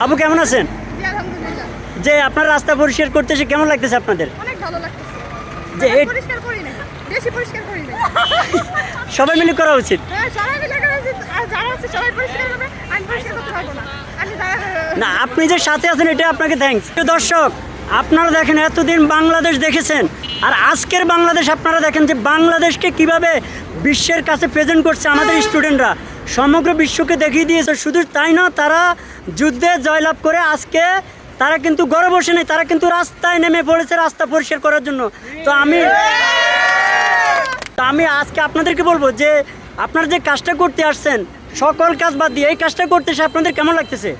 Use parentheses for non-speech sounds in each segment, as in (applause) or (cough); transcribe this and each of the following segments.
আপু কেমন আছেন? যে আপনার রাস্তা পরিষ্কার করতে এসে কেমন লাগতেছে আপনাদের? যে (laughs) সবাই মিলে করা উচিত। হ্যাঁ না। না আপনি যে সাথে আছেন এটা আপনাকে থ্যাংকস দর্শক আপনারা দেখেন, এতদিন বাংলাদেশ দেখেছেন। আর আজকের বাংলাদেশ আপনারা দেখেন যে বাংলাদেশকে কীভাবে বিশ্বের কাছে প্রেজেন্ট করছে আমাদের স্টুডেন্টরা সমগ্র বিশ্বকে দেখিয়ে দিয়েছে। শুধু তাই না, তারা যুদ্ধে জয়লাভ করে আজকে তারা কিন্তু ঘরে বসে নেই, তারা কিন্তু রাস্তায় নেমে পড়েছে রাস্তা পরিষ্কার করার জন্য। তো আমি তো আমি আজকে আপনাদেরকে বলব যে আপনারা যে কাজটা করতে আসছেন সকল কাজ বাদ দিয়ে এই কাজটা করতেছে আপনাদের কেমন লাগতেছে?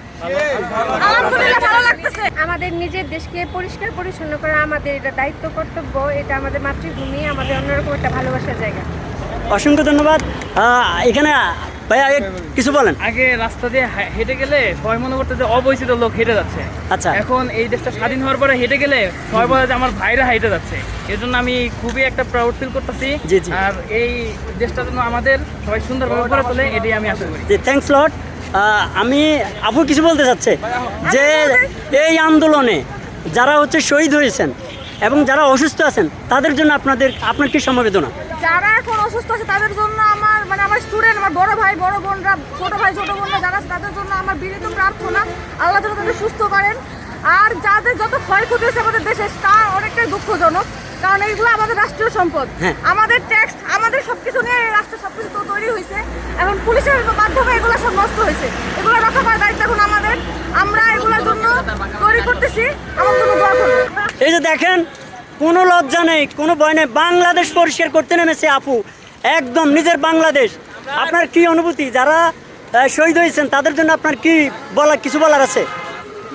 ভালো লাগতেছে। আমাদের নিজের দেশকে পরিষ্কার পরিচ্ছন্ন করা আমাদের এটা দায়িত্ব কর্তব্য এটা আমাদের মাতৃভূমি আমাদের অন্যরকম একটা ভালোবাসার জায়গা। অসংখ্য ধন্যবাদ। এখানে ভাইয়া এক- কিছু বলেন। আগে রাস্তা দিয়ে হেঁটে গেলে সবাই মনে করতে যে অবৈচিত লোক হেঁটে যাচ্ছে। আচ্ছা। এখন এই দেশটা স্বাধীন হওয়ার পরে হেঁটে গেলে সবাই বলে যে আমার ভাইরা হেঁটে যাচ্ছে। এর জন্য আমি খুবই একটা প্রাউড ফিল করতেছি। আর এই দেশটা যেন আমাদের সবাই সুন্দরভাবে গড়ে তোলে এটাই আমি আশা করি। থ্যাংকস লট আমি আপু কিছু বলতে চাচ্ছে? যে এই আন্দোলনে যারা হচ্ছে শহীদ হয়েছেন এবং যারা অসুস্থ আছেন তাদের জন্য আপনাদের আপনার কি সমবেদনা যারা এখন অসুস্থ আছে তাদের জন্য আমার মানে আমার স্টুডেন্ট আমার বড় ভাই বড় বোনরা ছোট ভাই ছোট বোনরা যারা আছে তাদের জন্য আমার বিনীত প্রার্থনা আল্লাহ যেন তাদের সুস্থ করেন। আর যাদের যত ক্ষয়ক্ষতি হয়েছে আমাদের দেশে তা অনেকটাই দুঃখজনক কারণ এইগুলো আমাদের রাষ্ট্রীয় সম্পদ। হ্যাঁ। আমাদের ট্যাক্স আমাদের সবকিছু নিয়ে এই রাষ্ট্র সবকিছু তো তৈরি হয়েছে। এখন পুলিশের মাধ্যমে এগুলো সব নষ্ট হয়েছে। এগুলো রক্ষা করার দায়িত্ব এখন আমাদের। আমরা এগুলোর জন্য তৈরি করতেছি। আমার জন্য দোয়া এই যে দেখেন কোনো লজ্জা নেই কোনো ভয় নেই। বাংলাদেশ পরিষ্কার করতে নেমেছে আপু। একদম নিজের বাংলাদেশ। আপনার কি অনুভূতি? যারা শহীদ হয়েছেন তাদের জন্য আপনার কি বলা কিছু বলার আছে?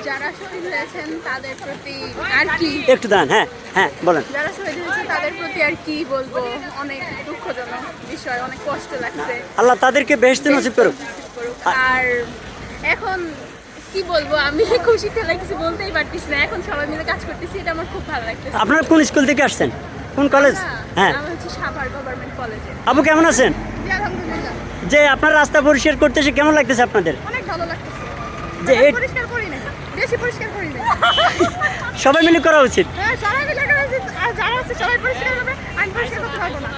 যারা শহীদ হয়েছেন তাদের প্রতি আর কি? একটু দাঁড়ান হ্যাঁ হ্যাঁ বলেন। যারা শহীদ হয়েছে তাদের প্রতি আর কি বলব? অনেক দুঃখজনক বিষয় অনেক কষ্ট লাগছে। আল্লাহ তাদেরকে বেহেস্তে নসিব করুক। আর এখন কি বলব? আমি লাগতেছি বলতেই পারতেছি না। এখন সবাই মিলে কাজ করতেছি এটা আমার খুব ভালো লাগতেছে। আপনারা কোন স্কুল থেকে আসছেন? কোন কলেজ হ্যাঁ। আমি হচ্ছে সাভার গভর্নমেন্ট কলেজে আপু কেমন আছেন? আলহামদুলিল্লাহ। যে আপনার রাস্তা পরিষ্কার করতে এসে কেমন লাগতেছে আপনাদের? অনেক ভালো লাগতেছে। যে সবাই পরিষ্কার করি না বেশি পরিষ্কার করি না সবাই মিলে করা উচিত। হ্যাঁ সবাই মিলে করা উচিত। আর যারা আছে সবাই পরিষ্কার করবে আমি পরিষ্কার করতে পারব না।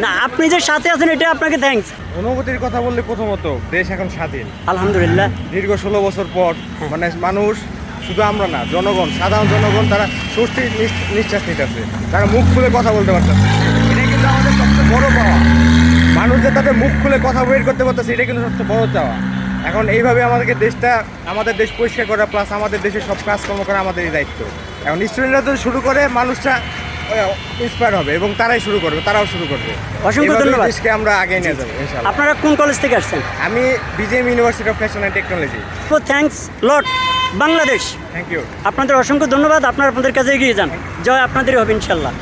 না আপনি যে সাথে আছেন এটা আপনাকে থ্যাঙ্কস অনুভূতির কথা বললে প্রথমত দেশ এখন স্বাধীন। আলহামদুলিল্লাহ। দীর্ঘ ষোলো বছর পর মানে মানুষ শুধু আমরা না জনগণ সাধারণ জনগণ তারা স্বস্তির নিঃ- নিঃশ্বাস নিতেছে। তারা মুখ খুলে কথা বলতে পারতেছে। এটা কিন্তু আমাদের সবচেয়ে বড় পাওয়া। মানুষ যে তাদের মুখ খুলে কথা বের করতে পারতেছে এটা কিন্তু সবচেয়ে বড় চাওয়া। এখন এইভাবে আমাদেরকে দেশটা আমাদের দেশ পরিষ্কার করা প্লাস আমাদের দেশের সব কাজকর্ম করা আমাদেরই দায়িত্ব। এখন স্টুডেন্টরা যদি শুরু করে মানুষটা ইন্সপায়ার হবে এবং তারাই শুরু করবে তারাও শুরু করবে। অসংখ্য ধন্যবাদ। দেশকে আমরা আগে নিয়ে যাব ইনশাআল্লাহ। আপনারা কোন কলেজ থেকে আসছেন? আমি BJM university of fashion and technology তো thanks lot Bangladesh. Thank you আপনাদের অসংখ্য ধন্যবাদ আপনারা আপনাদের কাছে এগিয়ে যান। জয় আপনাদেরই হবে ইনশাল্লাহ